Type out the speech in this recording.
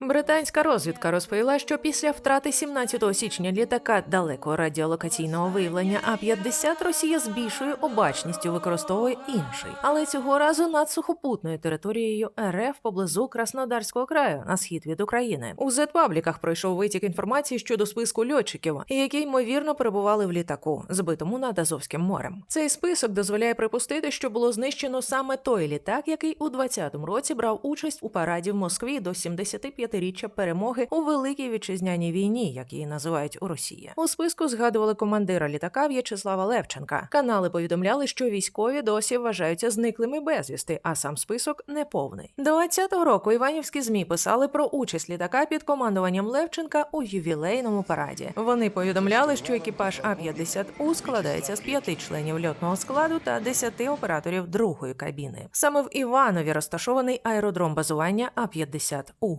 Британська розвідка розповіла, що після втрати 17 січня літака далекого радіолокаційного виявлення А-50 Росія з більшою обачністю використовує інший, але цього разу над сухопутною територією РФ поблизу Краснодарського краю на схід від України. У Z-пабліках пройшов витік інформації щодо списку льотчиків, які ймовірно перебували в літаку, збитому над Азовським морем. Цей список дозволяє припустити, що було знищено саме той літак, який у 2020 році брав участь у параді в Москві до 75-річчя перемоги у великій вітчизняній війні, як її називають у Росії. У списку згадували командира літака В'ячеслава Левченка. Канали повідомляли, що військові досі вважаються зниклими безвісти, а сам список неповний. 20-го року іванівські змі писали про участь літака під командуванням Левченка у ювілейному параді. Вони повідомляли, що екіпаж А-50У складається з п'яти членів льотного складу та 10 операторів другої кабіни. Саме в Іванові розташований аеродром базування А-50У.